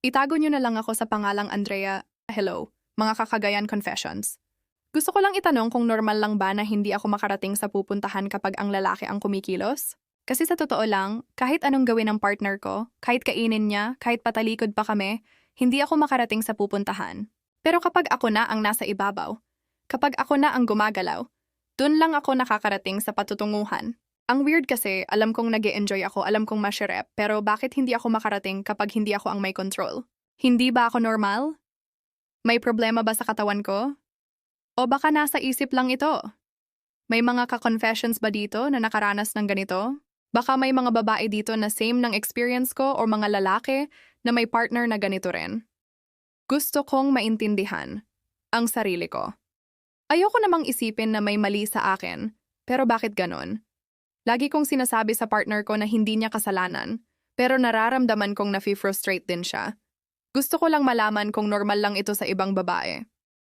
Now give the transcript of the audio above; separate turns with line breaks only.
Itago niyo na lang ako sa pangalang Andrea. Hello, mga kakagayan confessions. Gusto ko lang itanong kung normal lang ba na hindi ako makarating sa pupuntahan kapag ang lalaki ang kumikilos? Kasi sa totoo lang, kahit anong gawin ng partner ko, kahit kainin niya, kahit patalikod pa kami, hindi ako makarating sa pupuntahan. Pero kapag ako na ang nasa ibabaw, kapag ako na ang gumagalaw, dun lang ako nakakarating sa patutunguhan. Ang weird kasi, alam kong nag enjoy ako, alam kong masyarep, pero bakit hindi ako makarating kapag hindi ako ang may control? Hindi ba ako normal? May problema ba sa katawan ko? O baka nasa isip lang ito? May mga ka-confessions ba dito na nakaranas ng ganito? Baka may mga babae dito na same ng experience ko o mga lalaki na may partner na ganito rin. Gusto kong maintindihan ang sarili ko. Ayoko namang isipin na may mali sa akin, pero bakit ganon? Lagi kong sinasabi sa partner ko na hindi niya kasalanan, pero nararamdaman kong nafi-frustrate din siya. Gusto ko lang malaman kung normal lang ito sa ibang babae.